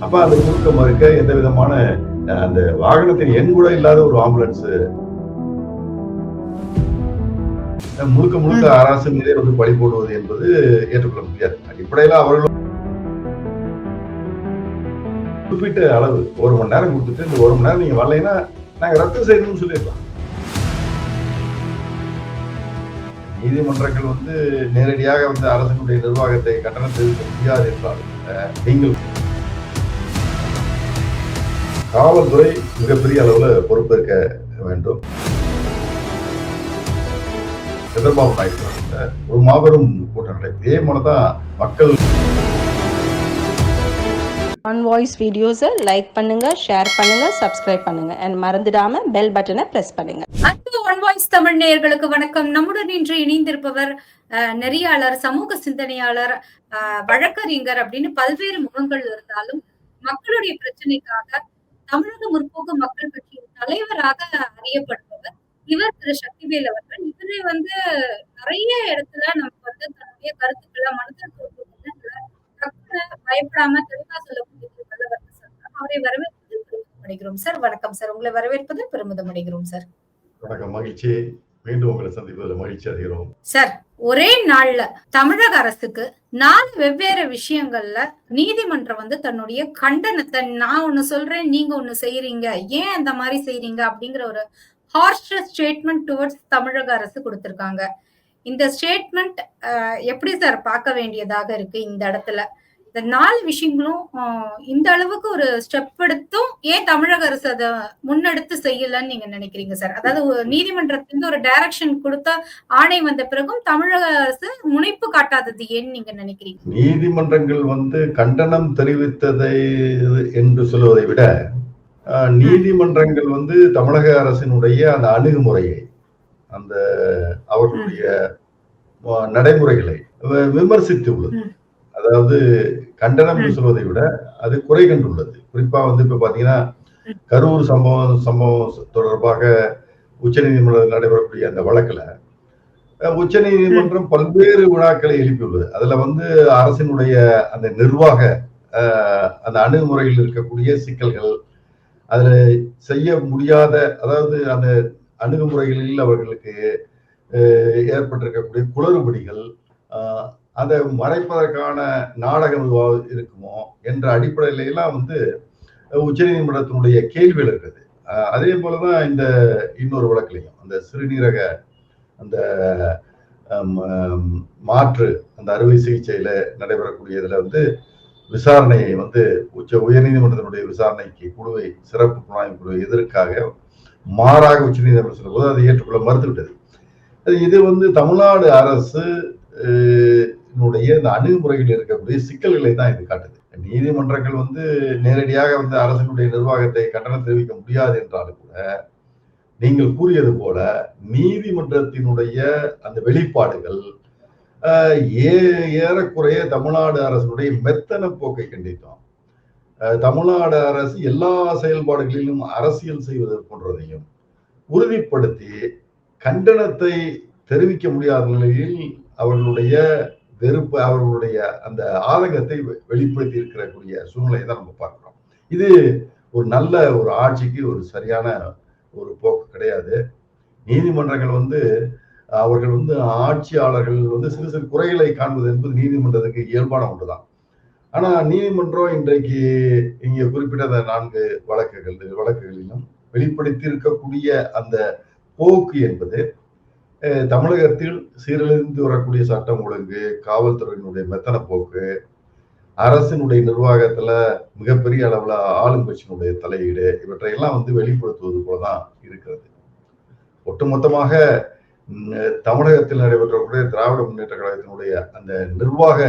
அப்ப அந்த குறுக்க மறுக்க எந்த விதமான அந்த வாகனத்தின் எண் கூட இல்லாத ஒரு ஆம்புலன்ஸ் முழுக்க முழுக்க அரசு மீதே வந்து பழி போடுவது என்பது ஏற்றுக்கொள்ள முடியாது. அடிப்படையில அவர்கள் குறிப்பிட்ட அளவு ஒரு மணி நேரம் கொடுத்துட்டு இந்த ஒரு மணி நேரம் நீங்க வரலைன்னா நாங்க ரத்து செய்யணும்னு சொல்லிடலாம் நீதிமன்றங்கள் வந்து நேரடியாக வந்து அரசினுடைய நிர்வாகத்தை கட்டணம் தெரிவிக்க முடியாது என்றால் அஹ், நீங்கள் காவல்துறை மிகப்பெரிய அளவுல பொறுப்பேற்க வேண்டும். சந்திரபாபு நாயுடு ஒரு மாபெரும் கூட்டம் நடக்கும் இதே போலதான் மக்கள் ஆன் வாய்ஸ் வீடியோஸை லைக் பண்ணுங்க ஷேர் பண்ணுங்க சப்ஸ்கிரைப் பண்ணுங்க. அண்ட் மறந்துடாம பெல் பட்டனை பிரஸ் பண்ணுங்க. அன்பு ஒன் வாய்ஸ் தமிழ் நேயர்களுக்கு வணக்கம். நம்முடன் இன்று இணைந்திருப்பவர் நெறியாளர் சமூக சிந்தனையாளர் வழக்கறிஞர் அப்படின்னு பல்வேறு முகங்கள் இருந்தாலும் மக்களுடைய பிரச்சனைக்காக தமிழக முற்போக்கு மக்கள் கட்சியின் தலைவராக அறியப்படுபவர் இவர் திரு சக்திவேல் அவர்கள். இவரை வந்து நிறைய இடத்துல நமக்கு வந்து தன்னுடைய கருத்துக்களை மனதில் டக்குனு பயப்படாம தெளிவா சொல்லக்கூடிய ஒரு வல்லவர் அவரை வரவேற்பதில் பெருமிதம் அடைகிறோம் சார். வணக்கம் சார். உங்களை வரவேற்பதில் பெருமிதம் அடைகிறோம் சார். வணக்கம். மகிழ்ச்சி. மீண்டும் உங்களை சந்திப்பதில் மகிழ்ச்சி அடைகிறோம். சார் ஒரே நாள்ல தமிழக அரசுக்கு நாலு வெவ்வேறு விஷயங்கள்ல நீதிமன்றம் வந்து தன்னுடைய கண்டனத்தை நான் ஒண்ணு சொல்றேன் நீங்க ஒண்ணு செய்யறீங்க ஏன் அந்த மாதிரி செய்யறீங்க அப்படிங்கிற ஒரு ஹார்ஷ் ஸ்டேட்மெண்ட் டுவர்ட்ஸ் தமிழக அரசு கொடுத்திருக்காங்க. இந்த ஸ்டேட்மெண்ட் எப்படி சார் பார்க்க வேண்டியதாக இருக்கு இந்த இடத்துல? இந்த நாலு விஷயங்களும் இந்த அளவுக்கு ஒரு ஸ்டெப் எடுத்தும் ஏன் தமிழக அரசு அதை முன்னெடுத்து செய்யலன்னு நீங்க நினைக்கிறீங்க சார் அதாவது நீதிமன்றத்திலிருந்து ஒரு டைரக்ஷன் கொடுத்த ஆணை வந்த பிறகும் தமிழக அரசு முனைப்பு காட்டாதது ஏன்னு நீங்க நினைக்கிறீங்க? நீதிமன்றங்கள் வந்து கண்டனம் தெரிவித்ததை என்று சொல்வதை விட நீதிமன்றங்கள் வந்து தமிழக அரசினுடைய அந்த அணுகுமுறையை அந்த அவர்களுடைய நடைமுறைகளை விமர்சித்து உள்ளது. அதாவது கண்டனம். சொல்வதை விட அது குறை கண்டுள்ளது. குறிப்பா வந்து இப்ப பாத்தீங்கன்னா கரூர் சம்பவம் சம்பவம் தொடர்பாக உச்சநீதிமன்றத்தில் நடைபெறக்கூடிய அந்த வழக்குல அஹ், உச்சநீதிமன்றம் பல்வேறு விழாக்களை எழுப்பியுள்ளது. அதுல வந்து அரசினுடைய அந்த நிர்வாக அந்த அணுகுமுறையில் இருக்கக்கூடிய சிக்கல்கள் அதுல செய்ய முடியாத அதாவது அந்த அணுகுமுறைகளில் அவர்களுக்கு ஏற்பட்டிருக்கக்கூடிய குளறுபடிகள் அதை மறைப்பதற்கான நாடகம் இருக்குமோ என்ற அடிப்படையிலாம் வந்து உச்ச உச்சநீதிமன்றத்தினுடைய கேள்விகள் இருக்குது. அதே போலதான் இந்த இன்னொரு வழக்குலையும் அந்த சிறுநீரக அந்த மாற்று அந்த அறுவை சிகிச்சையில நடைபெறக்கூடிய இதுல வந்து விசாரணையை வந்து உச்ச உயர்நீதிமன்றத்தினுடைய விசாரணைக்கு குழுவை சிறப்பு புலனாய்வு குழுவை எதற்காக மாறாக உச்சநீதிமன்றம் சொல்லும்போது அதை ஏற்றுக்கொள்ள மறுத்துவிட்டது. இது வந்து தமிழ்நாடு அரசு அஹ், இந்த அணுகுமுறையில் இருக்கக்கூடிய சிக்கல்களை தான் இது காட்டுது. நீதிமன்றங்கள் வந்து நேரடியாக வந்து அரசினுடைய நிர்வாகத்தை கண்டனம் தெரிவிக்க முடியாது என்றாலும் கூட நீங்கள் கூறியது போல நீதிமன்றத்தினுடைய அந்த வெளிப்பாடுகள் ஏ ஏறக்குறைய தமிழ்நாடு அரசினுடைய மெத்தன போக்கை கண்டித்தோம். தமிழ்நாடு அரசு எல்லா செயல்பாடுகளிலும் அரசியல் செய்வது போன்றதையும் உறுதிப்படுத்தி கண்டனத்தை தெரிவிக்க முடியாத நிலையில் அவர்களுடைய வெறுப்பு அவர்களுடைய அந்த ஆதங்கத்தை வெ- வெளிப்படுத்தி இருக்கக்கூடிய சூழ்நிலையை தான் நம்ம பார்க்கிறோம். இது ஒரு நல்ல ஒரு ஆட்சிக்கு ஒரு சரியான ஒரு போக்கு கிடையாது. நீதிமன்றங்கள் வந்து அவர்கள் வந்து ஆட்சியாளர்கள் வந்து சிறு சிறு குறைகளை காண்பது என்பது நீதிமன்றத்துக்கு இயல்பான ஒன்றுதான். ஆனா நீதிமன்றம் இன்றைக்கு இங்கே குறிப்பிட்ட அந்த நான்கு வழக்குகள் வழக்குகளிலும் வெளிப்படுத்தி இருக்கக்கூடிய அந்த போக்கு என்பது தமிழகத்தில் சீரழிந்து வரக்கூடிய சட்டம் ஒழுங்கு காவல்துறையினுடைய மெத்தன போக்கு அரசினுடைய நிர்வாகத்துல மிகப்பெரிய அளவுல ஆளுங்கட்சியினுடைய தலையீடு இவற்றையெல்லாம் வந்து வெளிப்படுத்துவது போலதான் இருக்கிறது. ஒட்டுமொத்தமாக தமிழகத்தில் நடைபெற்றக்கூடிய திராவிட முன்னேற்ற கழகத்தினுடைய அந்த நிர்வாக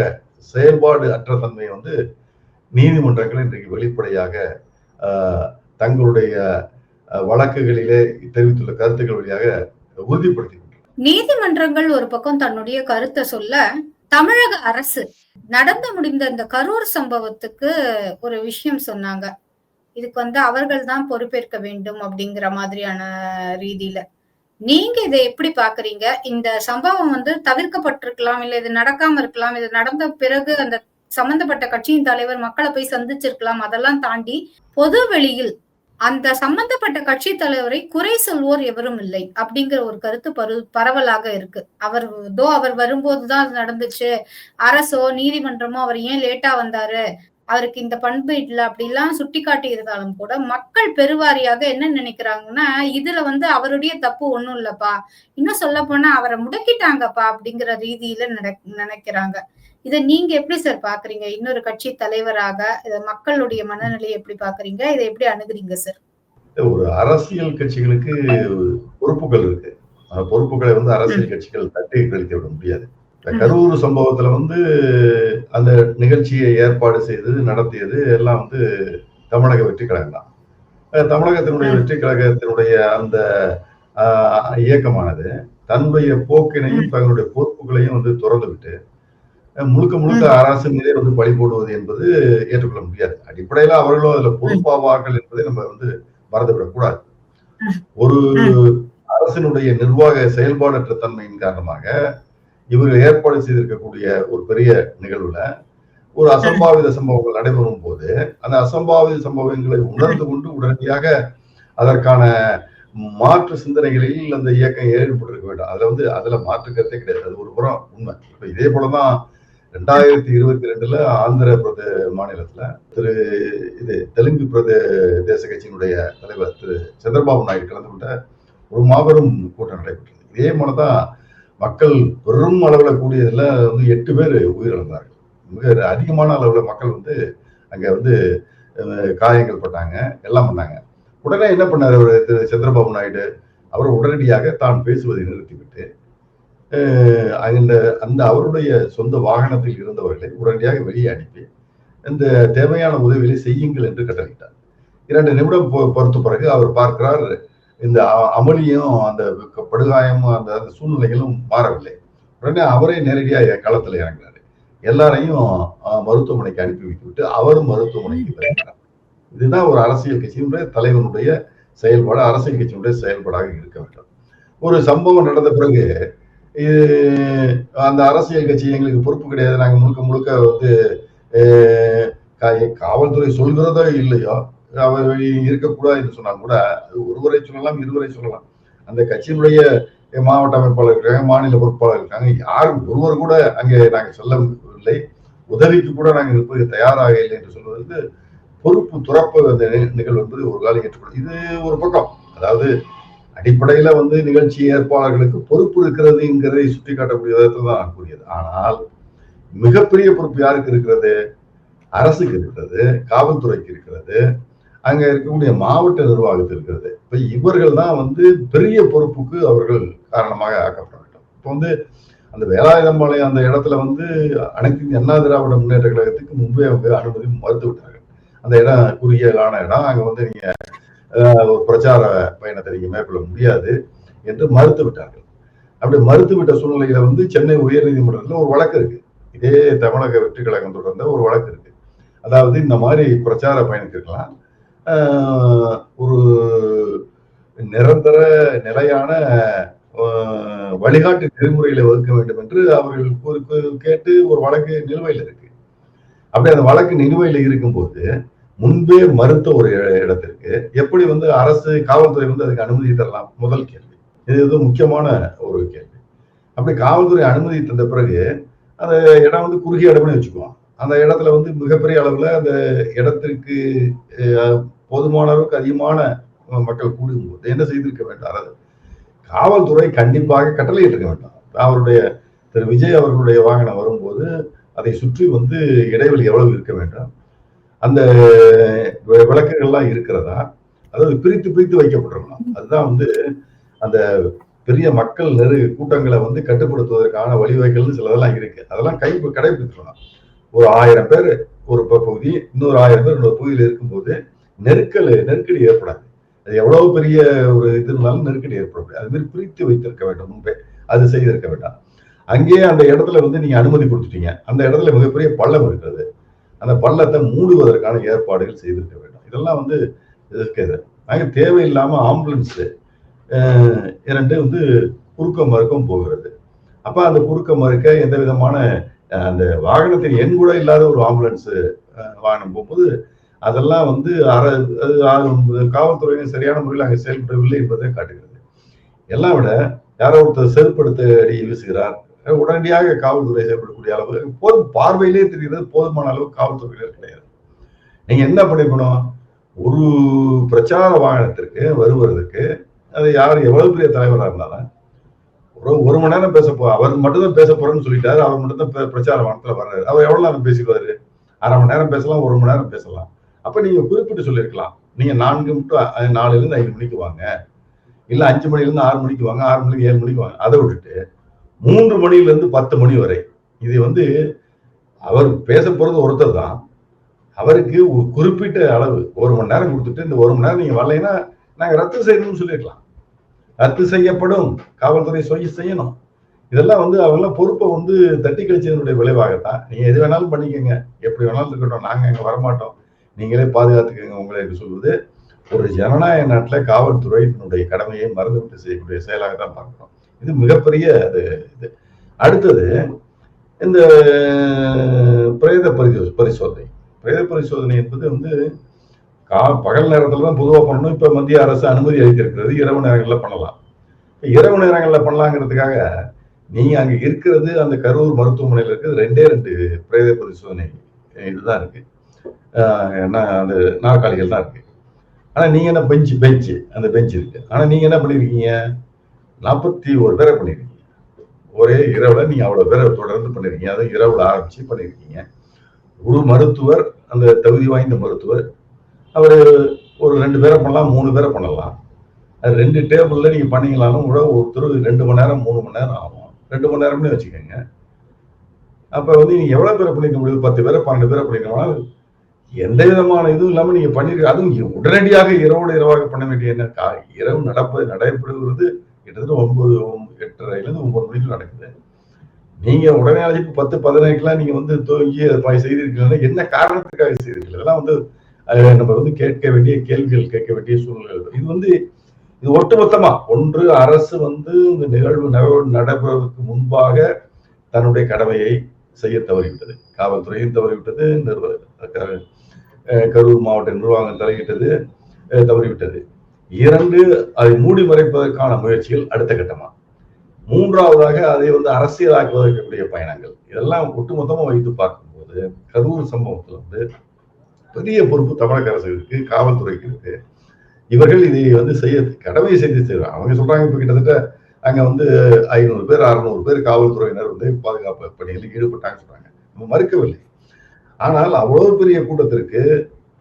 செயல்பாடு அற்ற தன்மையை வந்து நீதிமன்றங்கள் இன்றைக்கு வெளிப்படையாக தங்களுடைய வழக்குகளிலே தெரிவித்துள்ள கருத்துக்கள் வழியாக உறுதிப்படுத்தி நீதிமன்றங்கள் ஒரு பக்கம் தன்னுடைய கருத்தை சொல்ல தமிழக அரசு நடந்து முடிந்த இந்த கரூர் சம்பவத்துக்கு ஒரு விஷயம் சொன்னாங்க. இதுக்கு வந்து அவர்கள் தான் பொறுப்பேற்க வேண்டும் அப்படிங்கிற மாதிரியான ரீதியில. நீங்க இதை எப்படி பாக்குறீங்க? இந்த சம்பவம் வந்து தவிர்க்கப்பட்டிருக்கலாம் இல்ல இது நடக்காம இருக்கலாம் இது நடந்த பிறகு அந்த சம்பந்தப்பட்ட கட்சியின் தலைவர் மக்களை போய் சந்திச்சிருக்கலாம் அதெல்லாம் தாண்டி பொது வெளியில் அந்த சம்பந்தப்பட்ட கட்சி தலைவரை குறை சொல்வோர் எவரும் இல்லை அப்படிங்கிற ஒரு கருத்து பரு பரவலாக இருக்கு. அவர் தோ அவர் வரும்போதுதான் நடந்துச்சு. அரசோ நீதிமன்றமோ அவர் ஏன் லேட்டா வந்தாரு? அவருக்கு இந்த பண்பு இல்லை அப்படிலாம் சுட்டி காட்டி இருந்தாலும் கூட மக்கள் பெருவாரியாக என்ன நினைக்கிறாங்கன்னா இதுல வந்து அவருடைய தப்பு ஒண்ணும் இல்லப்பா. இன்னும் சொல்ல போனா அவரை முடக்கிட்டாங்கப்பா அப்படிங்கிற ரீதியில நினைக்கிறாங்க. இதை நீங்க எப்படி சார் பாக்குறீங்க? இன்னொரு கட்சி தலைவராக இதை மக்களுடைய மனநிலையை எப்படி பாக்குறீங்க? இதை எப்படி அணுகுறீங்க சார் ஒரு அரசியல் கட்சிகளுக்கு பொறுப்புகள் இருக்கு. பொறுப்புகளை வந்து அரசியல் கட்சிகள் தட்டி கழித்து விட முடியாது. இந்த. கரூர் சம்பவத்துல வந்து அந்த நிகழ்ச்சியை ஏற்பாடு செய்தது நடத்தியது எல்லாம் வந்து தமிழக வெற்றி கழகம் தான் தமிழகத்தினுடைய. வெற்றி கழகத்தினுடைய அந்த இயக்கமானது தன்னுடைய போக்கினையும் தங்களுடைய பொறுப்புகளையும் வந்து திறந்து விட்டு முழுக்க முழுக்க அரசு மீதே வந்து பழி போடுவது என்பது ஏற்றுக்கொள்ள முடியாது. அடிப்படையில அவர்களும் அதுல பொறுப்பாவார்கள் என்பதை நம்ம வந்து மறந்துவிடக் கூடாது ஒரு அரசினுடைய நிர்வாக செயல்பாடற்ற தன்மையின் காரணமாக இவர்கள் ஏற்பாடு செய்திருக்கக்கூடிய ஒரு பெரிய நிகழ்வுல ஒரு அசம்பாவித சம்பவங்கள் நடைபெறும் போது அந்த அசம்பாவித சம்பவங்களை உணர்ந்து கொண்டு உடனடியாக அதற்கான மாற்று சிந்தனைகளில் அந்த இயக்கம் ஏற்பட்டிருக்க வேண்டும். அதுல வந்து அதுல மாற்று கருத்தே கிடையாது. அது ஒரு புறம் உண்மை. இப்ப இதே போலதான் ரெண்டாயிரத்தி இருபத்தி ரெண்டுல ஆந்திர பிரதே மாநிலத்துல திரு இது தெலுங்கு பிரதே தேச கட்சியினுடைய தலைவர் திரு சந்திரபாபு நாயுடு கலந்து கொண்ட ஒரு மாபெரும் கூட்டம் நடைபெற்றது. இதே போலதான் மக்கள் பெரும் அளவில் கூடியதில் வந்து எட்டு பேர் உயிரிழந்தார்கள். மிக அதிகமான அளவில் மக்கள் வந்து அங்கே வந்து காயங்கள் பட்டாங்க எல்லாம் பண்ணாங்க. உடனே என்ன பண்ணார் அவர்? திரு சந்திரபாபு நாயுடு அவர் உடனடியாக தான் பேசுவதை நிறுத்திவிட்டு அந்த அந்த அவருடைய சொந்த வாகனத்தில் இருந்தவர்களை உடனடியாக வெளியே அனுப்பி இந்த தேவையான உதவிகளை செய்யுங்கள் என்று கட்டளையிட்டார். இரண்டு நிமிடம் பொ- பொறுத்த பிறகு அவர் பார்க்கிறார் இந்த அமளியும் அந்த படுகாயமும் அந்த அந்த சூழ்நிலைகளும் மாறவில்லை. உடனே அவரே நேரடியாக களத்தில் இறங்கினாரு எல்லாரையும் மருத்துவமனைக்கு அனுப்பி வைத்துவிட்டு அவரும் மருத்துவமனைக்கு இறங்கினார் இதுதான் ஒரு அரசியல் கட்சியினுடைய தலைவனுடைய செயல்பாடு. அரசியல் கட்சியினுடைய செயல்பாடாக இருக்க வேண்டும். ஒரு சம்பவம் நடந்த பிறகு இது அந்த அரசியல் கட்சி எங்களுக்கு பொறுப்பு கிடையாது. நாங்கள் முழுக்க முழுக்க வந்து காவல்துறை சொல்கிறதோ இல்லையோ அவர் இருக்கக்கூடாது என்று கூட அது ஒருவரை சொல்லலாம் இருவரை சொல்லலாம். அந்த கட்சியினுடைய மாவட்ட அமைப்பாளர் இருக்காங்க மாநில பொறுப்பாளர் இருக்காங்க யாரும் ஒருவர் கூட அங்கே நாங்கள் செல்லவில்லை. உதவிக்கு கூட நாங்கள் இருப்பது தயாராக இல்லை என்று சொல்வதற்கு பொறுப்பு துறப்பு அந்த நிகழ்வு என்பது ஒரு காலம் ஏற்றுக்கொள்ளும் இது ஒரு பக்கம். அதாவது அடிப்படையில வந்து நிகழ்ச்சி ஏற்பாளர்களுக்கு பொறுப்பு இருக்கிறதுங்கிறதை சுட்டி காட்டக்கூடிய விதத்தில் தான் நான் கூறியது. ஆனால் மிகப்பெரிய பொறுப்பு யாருக்கு இருக்கிறது? அரசுக்கு இருக்கிறது காவல்துறைக்கு இருக்கிறது. அங்க இருக்கக்கூடிய மாவட்ட நிர்வாகத்தில் இருக்கிறது. இப்ப இவர்கள் தான் வந்து பெரிய பொறுப்புக்கு அவர்கள் காரணமாக ஆக்கப்பட வேண்டும் இப்போ வந்து அந்த வேலாயுதம்பாளையம் அந்த இடத்துல வந்து அனைத்து அண்ணா திராவிட முன்னேற்ற கழகத்துக்கு முன்பே அவங்க அனுமதி மறுத்து விட்டார்கள். அந்த இடம் குறுகியலான இடம். அங்க வந்து நீங்க ஒரு பிரச்சார பயணத்தை நீங்க மேற்கொள்ள முடியாது என்று மறுத்து விட்டார்கள். அப்படி மறுத்து விட்ட சூழ்நிலையில வந்து சென்னை உயர்நீதிமன்றத்தில் ஒரு வழக்கு இருக்கு. இதே தமிழக வெற்றி கழகம் தொடர்ந்த ஒரு வழக்கு இருக்கு. அதாவது இந்த மாதிரி பிரச்சார பயணத்திற்கெல்லாம் ஆஹ், ஒரு நிரந்தர நிலையான வழிகாட்டு நெறிமுறைகளை வகுக்க வேண்டும் என்று அவர்கள் கேட்டு ஒரு வழக்கு நிலுவையில் இருக்கு. அப்படி அந்த வழக்கு நிலுவையில் இருக்கும்போது முன்பே மறுத்த ஒரு இடத்திற்கு எப்படி வந்து அரசு காவல்துறை வந்து அதுக்கு அனுமதி தரலாம்? முதல் கேள்வி. இது எதுவும் முக்கியமான ஒரு கேள்வி. அப்படி காவல்துறை அனுமதி தந்த பிறகு அந்த இடம் வந்து குறுகிய இடம்னு வச்சுக்குவோம் அந்த இடத்துல வந்து மிகப்பெரிய அளவில் அந்த இடத்திற்கு போதுமான அளவுக்கு அதிகமான மக்கள் கூடும்போது என்ன செய்திருக்க வேண்டாம்? அது காவல்துறை கண்டிப்பாக கட்டளையிட்டிருக்க வேண்டாம். அவருடைய திரு. விஜய் அவர்களுடைய வாகனம் வரும்போது அதை சுற்றி வந்து இடைவெளி எவ்வளவு இருக்க வேண்டும்? அந்த விளக்குகள்லாம் இருக்கிறதா? அதாவது பிரித்து பிரித்து வைக்கப்பட்டிருக்கணும் அதுதான் வந்து அந்த பெரிய மக்கள் நெரு கூட்டங்களை வந்து கட்டுப்படுத்துவதற்கான வழிவகைகள்னு சிலதெல்லாம் இருக்கு. அதெல்லாம் கை கடைபிடிச்சிடலாம் ஒரு ஆயிரம் பேர் ஒரு ப- பகுதி இன்னொரு ஆயிரம் பேர் இன்னொரு பகுதியில் இருக்கும்போது நெருக்கல் நெருக்கடி ஏற்படாது. அது எவ்வளவு பெரிய ஒரு இது இருந்தாலும் நெருக்கடி ஏற்படும் அது மாதிரி பிரித்து வைத்திருக்க வேண்டும் முன்பே. அது செய்திருக்க வேண்டாம். அங்கேயே அந்த இடத்துல வந்து நீங்க அனுமதி கொடுத்துட்டீங்க. அந்த இடத்துல மிகப்பெரிய பள்ளம் இருக்கிறது. அந்த பள்ளத்தை மூடுவதற்கான ஏற்பாடுகள் செய்திருக்க வேண்டும். இதெல்லாம் வந்து இருக்கிறது ஆக தேவையில்லாம ஆம்புலன்ஸ் இரண்டு வந்து குறுக்க மறுக்கம் போகிறது. அப்ப அந்த குறுக்க மறுக்க எந்த விதமான அந்த வாகனத்தின் எண் கூட இல்லாத ஒரு ஆம்புலன்ஸ் வாகனம் போகும்போது அதெல்லாம் வந்து அற அது காவல்துறையினர் சரியான முறையில் அங்கே செயல்படவில்லை என்பதை காட்டுகிறது. எல்லாம் விட யாரோ ஒருத்தர் செருப்படுத்த அடி வீசுகிறார். உடனடியாக காவல்துறை செயல்படக்கூடிய அளவு போதும் பார்வையிலே தெரிகிறது போதுமான அளவு காவல்துறையினர் கிடையாது. நீங்க என்ன பண்ணிக்கணும்? ஒரு பிரச்சார வாகனத்திற்கு வருவதற்கு அது யார் எவ்வளவு பெரிய தலைவராக இருந்தாலும் ஒரு ஒரு மணி நேரம் பேச போ அவர் மட்டும்தான் பேச போறேன்னு சொல்லிட்டாரு. அவர் மட்டும் தான் பிரச்சார வாரத்துல வர்றாரு. அவர் எவ்வளவு நேரம் பேசிக்குவாரு? அரை மணி நேரம் பேசலாம் ஒரு மணி நேரம் பேசலாம். அப்ப நீங்க குறிப்பிட்டு சொல்லியிருக்கலாம். நீங்க நான்கு மட்டும் நாலுல இருந்து ஐந்து மணிக்கு வாங்க. இல்ல அஞ்சு மணில இருந்து ஆறு மணிக்கு வாங்க ஆறு மணிக்கு ஏழு மணிக்கு வாங்க. அதை விட்டுட்டு மூன்று மணில இருந்து பத்து மணி வரை இது வந்து அவர் பேச போறது ஒருத்தர் தான். அவருக்கு ஒரு குறிப்பிட்ட அளவு ஒரு மணி நேரம் கொடுத்துட்டு இந்த ஒரு மணி நேரம் நீங்க வரலைன்னா நாங்க ரத்து செய்யணும்னு சொல்லியிருக்கலாம். ரத்து செய்யப்படும். காவல்துறை சொல்லி செய்யணும். இதெல்லாம் வந்து அவங்களாம் பொறுப்பை வந்து தட்டி கழிச்சதனுடைய விளைவாகத்தான். நீங்க எது வேணாலும் பண்ணிக்கோங்க. எப்படி வேணாலும் இருக்கட்டும். நாங்க அங்க வரமாட்டோம். நீங்களே பாதுகாத்துக்கோங்க. உங்களை சொல்வது ஒரு ஜனநாயக நாட்டில் காவல்துறையினுடைய கடமையை மறந்துவிட்டு செய்யக்கூடிய செயலாக தான் பார்க்கணும் இது மிகப்பெரிய அது இது. அடுத்தது இந்த பிரேத பரிசோ பரிசோதனை. பிரேத பரிசோதனை என்பது வந்து கா பகல் நேரத்தில் தான் பொதுவாக பண்ணணும். இப்போ மத்திய அரசு அனுமதி அளித்திருக்கிறது. இரவு நேரங்களில் பண்ணலாம். இரவு நேரங்களில் பண்ணலாங்கிறதுக்காக நீங்கள் அங்கே இருக்கிறது அந்த கரூர் மருத்துவமனையில் இருக்கிறது ரெண்டே ரெண்டு பிரேத பரிசோதனை இதுதான் இருக்கு. அந்த நாற்காலிகள் தான் இருக்கு. ஆனால் நீங்கள் என்ன பெஞ்சு பெஞ்சு அந்த பெஞ்ச் இருக்கு. ஆனால் நீங்கள் என்ன பண்ணியிருக்கீங்க நாற்பத்தி ஒரு பேரை பண்ணியிருக்கீங்க ஒரே இரவில் நீங்கள் அவ்வளோ பேரை தொடர்ந்து பண்ணியிருக்கீங்க அதை இரவில் ஆரம்பித்து பண்ணியிருக்கீங்க ஒரு மருத்துவர் அந்த தகுதி வாய்ந்த மருத்துவர் அவர் ஒரு ரெண்டு பேரை பண்ணலாம் மூணு பேரை பண்ணலாம். அது ரெண்டு டேபிளில் நீங்கள் பண்ணீங்களாலும் கூட ஒருத்தர் ரெண்டு மணி நேரம் மூணு மணி நேரம் ஆகும். ரெண்டு மணி நேரம்னு வச்சுக்கோங்க. அப்போ வந்து நீங்கள் எவ்வளோ பேரை பண்ணிக்க முடியுது? பத்து பேரை பன்னெண்டு பேரை பண்ணிக்கலாம்? எந்த விதமான இதுவும் இல்லாமல் நீங்கள் பண்ணிருக்க அதுவும் உடனடியாக இரவோடு இரவாக பண்ண வேண்டிய என்ன? கா இரவு நடப்பது நடைபெறுகிறது. கிட்டத்தட்ட ஒன்பது எட்டரைலேருந்து ஒன்பது மணிக்கு நடக்குது. நீங்கள் உடனே அழைப்பு பத்து பதினெட்டுலாம் நீங்கள் வந்து தூங்கி அதை செய்திருக்கீங்கன்னா என்ன காரணத்துக்காக செய்திருக்கீங்க? இதெல்லாம் வந்து நம்ம வந்து கேட்க வேண்டிய கேள்விகள் கேட்க வேண்டிய சூழ்நிலைகள் இது வந்து இது ஒட்டுமொத்தமா ஒன்று அரசு வந்து இந்த நிகழ்வு நடைபெறுவதற்கு முன்பாக தன்னுடைய கடமையை செய்ய தவறிவிட்டது. காவல்துறையும் தவறிவிட்டது நிர்வாக கரூர் மாவட்ட நிர்வாகம் தலையிட்டது அஹ் தவறிவிட்டது. இரண்டு அதை மூடி மறைப்பதற்கான முயற்சிகள் அடுத்த கட்டமா? மூன்றாவதாக அதை வந்து அரசியலாக்குவதற்குரிய பயணங்கள். இதெல்லாம் ஒட்டுமொத்தமா வைத்து பார்க்கும்போது கரூர் சம்பவத்துல வந்து பெரிய பொறுப்பு தமிழக அரசு இருக்கு காவல்துறைக்கு இருக்கு. இவர்கள் இதை வந்து செய்ய கடமை செய்து செய்வாங்க அவங்க சொல்றாங்க இப்ப கிட்டத்தட்ட அங்க வந்து ஐநூறு பேர் அறுநூறு பேர் காவல்துறையினர் வந்து பாதுகாப்பு பணிகளில் ஈடுபட்டாங்க சொல்றாங்க. நம்ம மறுக்கவில்லை. ஆனால் அவ்வளவு பெரிய கூட்டத்திற்கு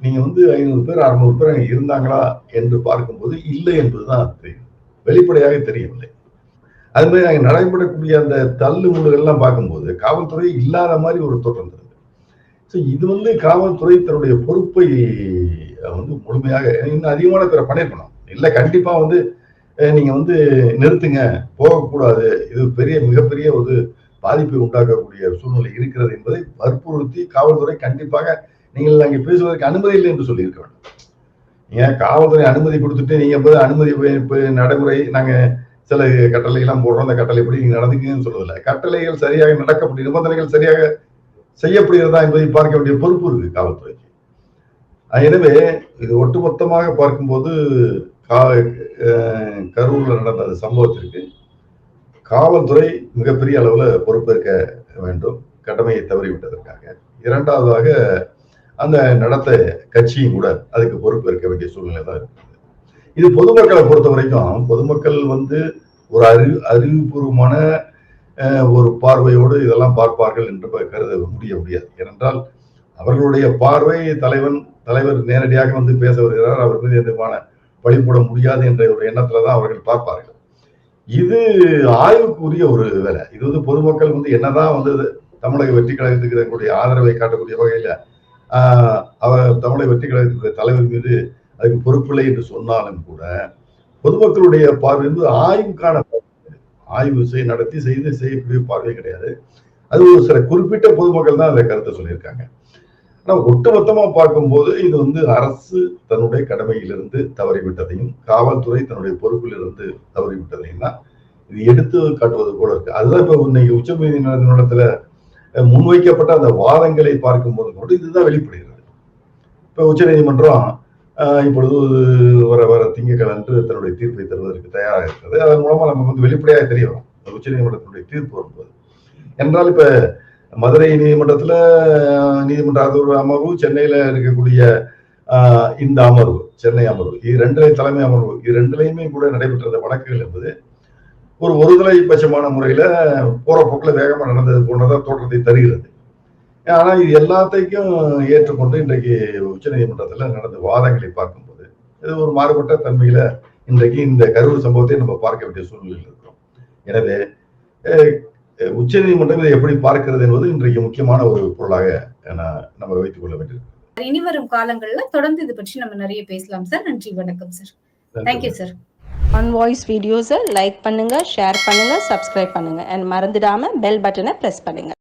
நீங்க வந்து ஐநூறு பேர் அறுநூறு பேர் அங்க இருந்தாங்களா என்று பார்க்கும்போது இல்லை என்பதுதான் தெரியும். வெளிப்படையாக தெரியவில்லை. அது மாதிரி அங்கே நடைபெறக்கூடிய அந்த தள்ளு முள்ளுகள்லாம் பார்க்கும்போது காவல்துறை இல்லாத மாதிரி ஒரு தோற்றம் தருது. ஸோ இது வந்து காவல்துறை தன்னுடைய பொறுப்பை வந்து முழுமையாக இன்னும் அதிகமான பேரை பண்ணியிருக்கணும் இல்லை கண்டிப்பாக வந்து நீங்கள் வந்து நிறுத்துங்க. போகக்கூடாது. இது பெரிய மிகப்பெரிய ஒரு பாதிப்பை உண்டாக்கக்கூடிய சூழ்நிலை இருக்கிறது என்பதை வற்புறுத்தி காவல்துறை கண்டிப்பாக நீங்கள் அங்கே பேசுவதற்கு அனுமதி இல்லை என்று சொல்லியிருக்க வேண்டும். ஏன்? காவல்துறை அனுமதி கொடுத்துட்டு நீங்கள் போது அனுமதி நடைமுறை நாங்கள் சில கட்டளைகள்லாம் போடுறோம். அந்த கட்டளைப்படி நீங்கள் நடந்துக்கன்னு சொல்லுவதில்லை கட்டளைகள் சரியாக நடக்கப்படி நிபந்தனைகள் சரியாக செய்யப்படுகிறதா என்பதை பார்க்க வேண்டிய பொறுப்பு இருக்கு காவல்துறைக்கு. எனவே இது ஒட்டுமொத்தமாக பார்க்கும்போது கா கரூரில் கரூர்ல நடந்த அந்த சம்பவத்திற்கு காவல்துறை மிகப்பெரிய அளவுல பொறுப்பேற்க வேண்டும் கடமையை தவறிவிட்டதற்காக. இரண்டாவதாக அந்த நடத்த கட்சியும் கூட அதுக்கு பொறுப்பேற்க வேண்டிய சூழ்நிலை தான் இருக்குது இது பொதுமக்களை பொறுத்த வரைக்கும் பொதுமக்கள் வந்து ஒரு அறிவு அறிவுபூர்வமான ஒரு பார்வையோடு இதெல்லாம் பார்ப்பார்கள் என்று கருத முடிய முடியாது. ஏனென்றால் அவர்களுடைய பார்வை தலைவன் தலைவர் நேரடியாக வந்து பேச வருகிறார். அவர் மீது எந்த வழிபட பழி போட முடியாது என்ற ஒரு எண்ணத்துல தான் அவர்கள் பார்ப்பார்கள். இது ஆய்வுக்குரிய ஒரு வேலை. இது வந்து பொதுமக்கள் வந்து என்னதான் வந்து தமிழக வெற்றி கழகத்துக்கு இருக்கக்கூடிய ஆதரவை காட்டக்கூடிய வகையில அவர் தமிழக வெற்றி கழகத்துடைய தலைவர் மீது அதுக்கு பொறுப்பில்லை என்று சொன்னாலும் கூட பொதுமக்களுடைய பார்வை வந்து ஆய்வுக்கான ஆய்வு செய்ய நடத்தி செய்து செய்யக்கூடிய பார்வை கிடையாது. அது ஒரு சில குறிப்பிட்ட பொதுமக்கள் தான் அந்த கருத்தை சொல்லியிருக்காங்க. ஆனால் ஒட்டுமொத்தமாக பார்க்கும்போது இது வந்து அரசு தன்னுடைய கடமையிலிருந்து தவறிவிட்டதையும் காவல்துறை தன்னுடைய பொறுப்பிலிருந்து தவறிவிட்டதையும் தான் இது எடுத்து காட்டுவது போல இருக்கு. அதுதான் இப்போ இன்னைக்கு உச்ச நீதிமன்றத்துல முன்வைக்கப்பட்ட அந்த வாதங்களை பார்க்கும்போது கூட இதுதான் வெளிப்படுகிறது. இப்போ உச்சநீதிமன்றம் நீதிமன்றம் இப்பொழுது வர வர திங்கட்கிழன்று தன்னுடைய தீர்ப்பை தருவதற்கு தயாராக இருக்கிறது. அதன் மூலமா நமக்கு வந்து வெளிப்படையாக தெரிய வரும் நீதிமன்றத்தினுடைய தீர்ப்பு வரும்போது. என்றால் இப்ப மதுரை நீதிமன்றத்துல நீதிமன்ற அது ஒரு அமர்வு சென்னையில இருக்கக்கூடிய இந்த அமர்வு சென்னை அமர்வு இது ரெண்டுலையும் தலைமை அமர்வு இது ரெண்டுலையுமே கூட நடைபெற்ற அந்த வழக்குகள் என்பது ஒரு ஒருதலைபட்சமான முறையில போற போக்கில் வேகமா நடந்தது போன்றதான் தோற்றத்தை தருகிறது. ஆனா இது எல்லாத்தையும் ஏற்றுக்கொண்டு இன்றைக்கு உச்சநீதிமன்றத்துல நடந்த வாதங்களை பார்க்கும்போது இது ஒரு மாறுபட்ட தன்மையில இன்றைக்கு இந்த கரூர் சம்பவத்தை நம்ம பார்க்க வேண்டிய சூழ்நிலையில் இருக்கிறோம். எனவே அஹ், உச்சநீதிமன்றம் இதை எப்படி பார்க்கிறது என்பது இன்றைக்கு முக்கியமான ஒரு பொருளாக நம்ம வைத்துக் கொள்ள வேண்டியிருக்கு இனி வரும் காலங்கள்ல தொடர்ந்து இது பற்றி நம்ம நிறைய பேசலாம் சார். நன்றி வணக்கம் sir. Thank you sir. On voice வீடியோஸை லைக் பண்ணுங்க ஷேர் பண்ணுங்க சப்ஸ்கிரைப் பண்ணுங்க. அண்ட் மறந்துடாம பெல் பட்டனை ப்ரெஸ் பண்ணுங்க.